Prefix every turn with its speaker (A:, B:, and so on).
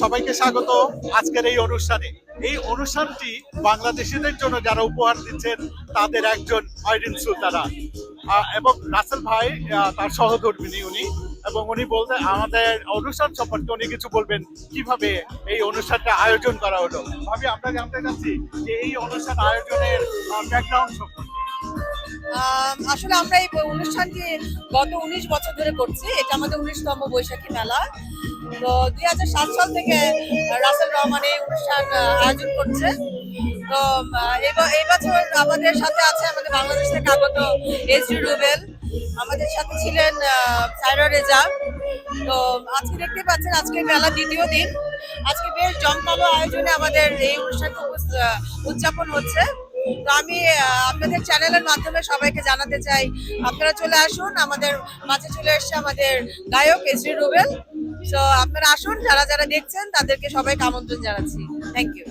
A: সবাইকে স্বাগত আজকের এই অনুষ্ঠানে। এই অনুষ্ঠানটি বাংলাদেশিদের জন্য যারা উপহার দিচ্ছেন, তাদের একজন আইরিন সুলতানা। এবং রাসেল ভাই তার সহধর্মিনী উনি। এবং উনি বলতে, আমাদের অনুষ্ঠান সম্পর্কে উনি কিছু বলবেন, কীভাবে এই অনুষ্ঠানটা আয়োজন করা হলো। ভাবি, আমরা জানতে চাচ্ছি যে এই অনুষ্ঠান আয়োজনের ব্যাকগ্রাউন্ড সম্পর্কে।
B: আসলে আমরা এই অনুষ্ঠানটি গত উনিশ বছর ধরে করছি। এটা আমাদের উনিশতম বৈশাখী মেলা। তো দুই হাজার সাত সাল থেকে রাসেল রহমান এই অনুষ্ঠান আয়োজন করছে। তো এই বছর আমাদের সাথে আছে আমাদের বাংলাদেশ থেকে আগত এসডি রুবেল। আমাদের সাথে ছিলেন সাইরা রেজা। তো আজকে দেখতে পাচ্ছেন আজকে মেলা দ্বিতীয় দিন। আজকে বেশ জমকালো আয়োজনে আমাদের এই আহ, উদযাপন হচ্ছে। তো আমি আপনাদের চ্যানেলের মাধ্যমে সবাইকে জানাতে চাই আপনারা চলে আসুন। আমাদের মাঝে চলে এসছে আমাদের গায়ক এসরি রুবেল। তো আপনারা আসুন যারা যারা দেখছেন তাদেরকে সবাইকে আমন্ত্রণ জানাচ্ছি। Thank you